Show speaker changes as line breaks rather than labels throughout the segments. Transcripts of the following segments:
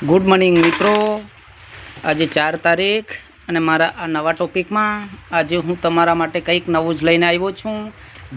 Good morning મિત્રો. આજે ચાર તારીખ અને મારા આ નવા ટોપિકમાં આજે હું તમારા માટે કંઈક નવું જ લઈને આવ્યો છું.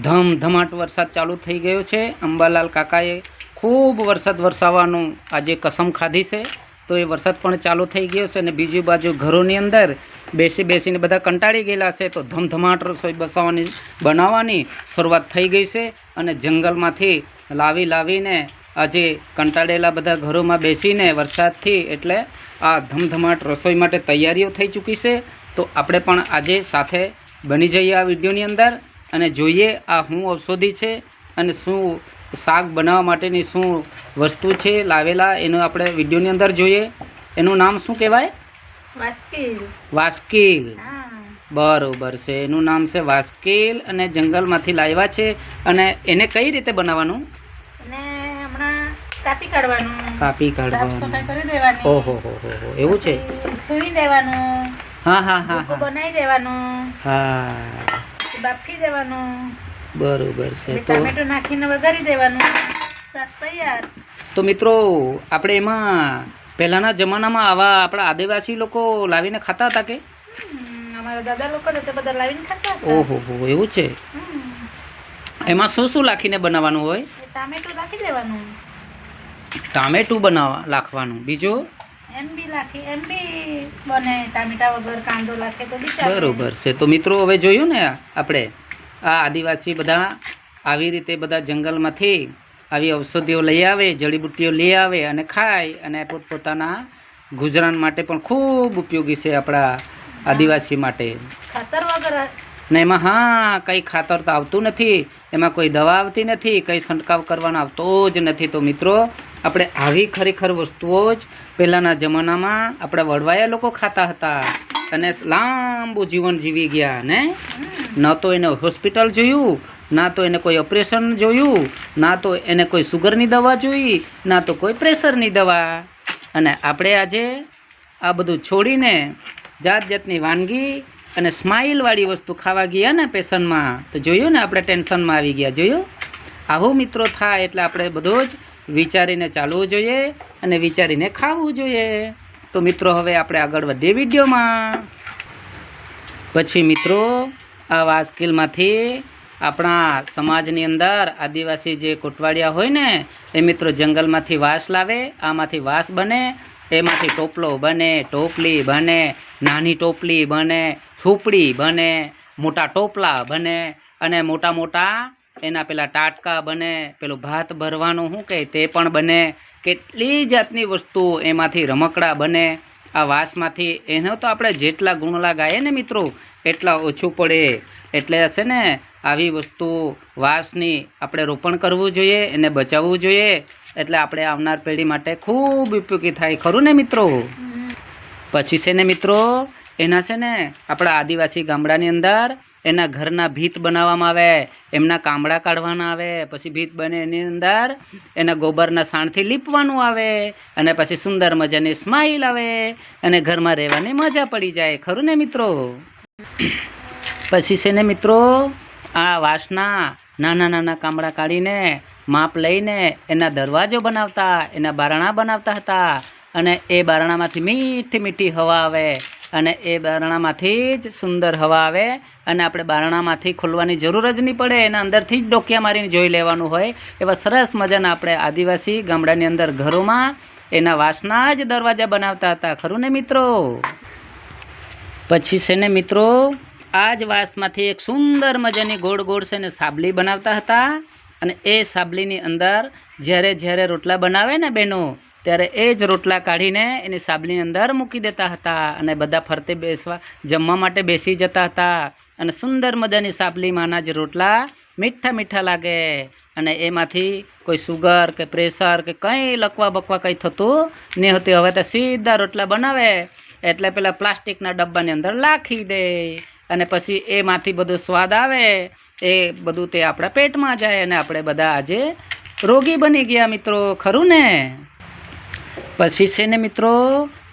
ધમધમાટ વરસાદ ચાલુ થઈ ગયો છે. અંબાલાલ કાકાએ ખૂબ વરસાદ વરસાવવાનું આજે કસમ ખાધી છે. તો એ વરસાદ પણ ચાલુ થઈ ગયો છે અને બીજી બાજુ ઘરોની અંદર બેસી બેસીને બધા કંટાળી ગયેલા છે. તો ધમધમાટ રસોઈ બસાવવાની, બનાવવાની શરૂઆત થઈ ગઈ છે અને જંગલમાંથી લાવી લાવીને આજે કંટાળેલા બધા ઘરોમાં બેસીને વરસાદથી એટલે આ ધમધમાટ રસોઈ માટે તૈયારીઓ થઈ ચૂકી છે. તો આપણે પણ આજે સાથે બની જઈએ આ વિડીયોની અંદર અને જોઈએ આ શું ઔષધિ છે અને શું શાક બનાવવા માટેની શું વસ્તુ છે લાવેલા એનું આપણે વિડીયોની અંદર જોઈએ. એનું નામ શું કહેવાય?
વાસ્કીલ.
વાસ્કીલ. બરોબર છે. એનું નામ છે વાસ્કીલ અને જંગલમાંથી લાવ્યા છે. અને એને કઈ રીતે બનાવવાનું?
કાપી કાઢવાનું.
કાપી
સાફ સફાઈ કરી દેવાની.
ઓહો હો હો હો. એવું છે?
સુઈ દેવાનું.
હા હા હા હા.
બનાવી દેવાનું.
હા.
બાફી દેવાનું.
બરોબર છે. તો
ટમેટો નાખીને વઘારી દેવાનું. શાક તૈયાર.
તો મિત્રો આપણે એમાં પહેલાના જમાનામાં આવા આપણા આદિવાસી લોકો લાવીને ખાતા હતા કે?
અમારા દાદા લોકો ને તે બધા લાવીને ખાતા
ઓહો હો એવું છે? એમાં શું શું નાખીને બનાવવાનું હોય?
ટામેટું નાખી દેવાનું.
ટામેટું બનાવવા લાખવાનું. બીજું. બરોબર છે. તો મિત્રો હવે જોયું ને આપણે આ આદિવાસી બધા આવી રીતે બધા જંગલમાંથી આવી ઔષધિઓ લઈ આવે જડીબુટ્ટીઓ લઈ આવે અને ખાય અને પોતપોતાના ગુજરાન માટે પણ ખૂબ ઉપયોગી છે આપણા આદિવાસી માટે.
ખાતર વગર
ને એમાં હા કંઈ ખાતર તો આવતું નથી એમાં કોઈ દવા આવતી નથી કંઈ છંટકાવ કરવાનો આવતો જ નથી. તો મિત્રો આપણે આવી ખરેખર વસ્તુઓ જ પહેલાંના જમાનામાં આપણા વડવાયા લોકો ખાતા હતા. અને લાંબુ જીવન જીવી ગયા ને? ન તો એને હોસ્પિટલ જોયું, ના તો એને કોઈ ઓપરેશન જોયું, ના તો એને કોઈ સુગરની દવા જોઈ, ના તો કોઈ પ્રેશરની દવા. અને આપણે આજે આ બધું છોડીને જાત જાતની વાનગી અને સ્માઇલવાળી વસ્તુ ખાવા ગયા ને પેશનમાં, તો જોયું ને આપણે ટેન્શનમાં આવી ગયા, જોયું? આવું મિત્રો, થાય એટલે આપણે બધું જ વિચારીને ચાલવું જોઈએ અને વિચારીને ખાવું જોઈએ. તો મિત્રો, હવે આપણે આગળ વધીએ વિડીયોમાં. પછી મિત્રો આ વાસ્કિલમાંથી આપણા સમાજની અંદર આદિવાસી જે કોટવાડિયા હોય ને, એ મિત્રો જંગલમાંથી વાસ લાવે, આમાંથી વાસ બને, એમાંથી ટોપલો બને, ટોપલી બને, નાની ટોપલી બને, થૂપડી બને, મોટા ટોપલા બને અને મોટા મોટા એના પેલા ટાટકા બને પેલું ભાત ભરવાનું શું કહે તે પણ બને કેટલી જાતની વસ્તુઓ એમાંથી રમકડા બને આ વાંસમાંથી. એનો તો આપણે જેટલા ગુણલા ગાઈએ ને મિત્રો એટલા ઓછું પડે. એટલે હશે ને આવી વસ્તુ વાસની આપણે રોપણ કરવું જોઈએ એને બચાવવું જોઈએ. એટલે આપણે આવનાર પેઢી માટે ખૂબ ઉપયોગી થાય ખરું ને મિત્રો? પછી છે ને મિત્રો એના છે ને આપણા આદિવાસી ગામડાની અંદર એના ઘરના ભીત બનાવવામાં આવે, એમના કામડા કાઢવાના આવે, પછી ભીત બને એની અંદર, એના ગોબરના સાણથી લીપવાનું આવે, અને પછી સુંદર મજાની સ્માઇલ આવે, અને ઘરમાં રહેવાની મજા પડી જાય. ખરું ને મિત્રો? પછી છે ને મિત્રો, આ વાસના નાના નાના કામડા કાઢીને, માપ લઈને એના દરવાજો બનાવતા, એના બારણા બનાવતા હતા, અને એ બારણામાંથી મીઠી મીઠી હવા આવે. અને એ બારણામાંથી જ સુંદર હવા આવે અને આપણે બારણામાંથી ખોલવાની જરૂર જ નહીં પડે, એના અંદરથી જ ડોકિયા મારીને જોઈ લેવાનું હોય, એવા સરસ મજાના આપણે આદિવાસી ગામડાની અંદર ઘરોમાં એના વાસના જ દરવાજા બનાવતા હતા. ખરું ને મિત્રો? પછી છે ને મિત્રો, આ જ વાસમાંથી એક સુંદર મજાની ગોળ ગોળ છે ને સાબલી બનાવતા હતા. અને એ સાબલીની અંદર જ્યારે જ્યારે રોટલા બનાવે ને બહેનો ત્યારે એ જ રોટલા કાઢીને એની સાબલીની અંદર મૂકી દેતા હતા અને બધા ફરતે બેસવા, જમવા માટે બેસી જતા હતા. અને સુંદર મજાની સાબલીમાંના જે રોટલા મીઠા મીઠા લાગે. અને એમાંથી કોઈ સુગર કે પ્રેશર કે કંઈ લકવા બકવા કંઈ થતું નહીં હતું હવે તો સીધા રોટલા બનાવે. એટલે પેલા પ્લાસ્ટિકના ડબ્બાની અંદર લાખી દે. અને પછી એમાંથી બધો સ્વાદ આવે. એ બધું તે આપણા પેટમાં જાય અને આપણે બધા આજે રોગી બની ગયા મિત્રો. ખરું ને? પછી છે ને મિત્રો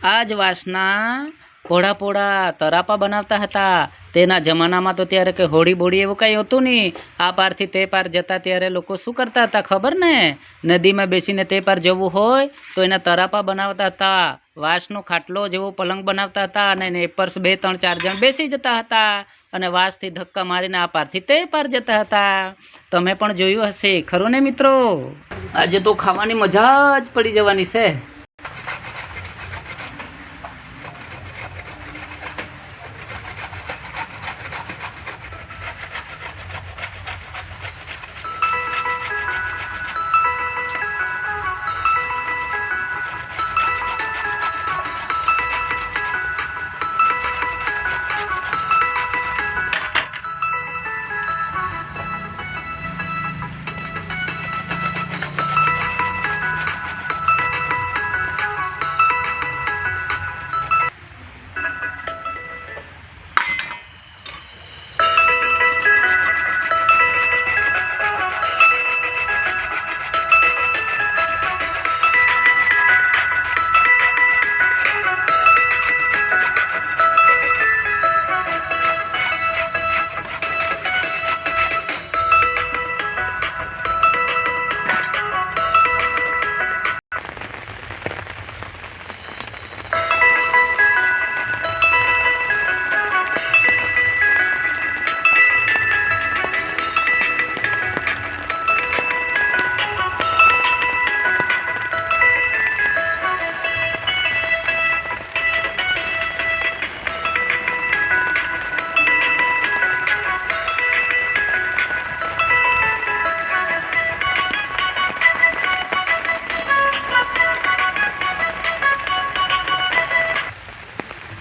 આ જ વાસના પોળા પોળા તરાપા બનાવતા હતા. તેના જમાનામાં તો ત્યારે કે હોળી બોળી એવું કંઈ હતું નહીં. આ પારથી તે પાર જતા ત્યારે લોકો શું કરતા હતા ખબર ને? નદીમાં બેસીને તે પાર જવું હોય તો એના તરાપા બનાવતા હતા. વાંસનો ખાટલો જેવો પલંગ બનાવતા હતા અને એને પર બે, ત્રણ, ચાર જણ બેસી જતા હતા અને વાંસથી ધક્કા મારીને આ પારથી તે પાર જતા હતા. તમે પણ જોયું હશે, ખરું ને મિત્રો? આજે તો ખાવાની મજા જ પડી જવાની છે.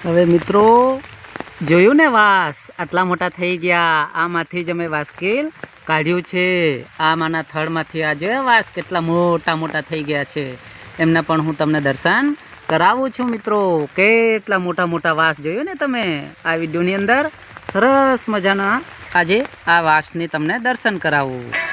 હવે મિત્રો, જોયું ને વાસ? આટલા મોટા થઈ ગયા. આમાંથી જ અમે વાસ્કેલ કાઢ્યું છે. આમાંના થડમાંથી આ જોયા વાસ? કેટલા મોટા મોટા થઈ ગયા છે. એમના પણ હું તમને દર્શન કરાવું છું મિત્રો. કેટલા મોટા મોટા વાસ જોયું ને તમે આ વિડીયોની અંદર? સરસ મજાના આજે આ વાસની તમને દર્શન કરાવું.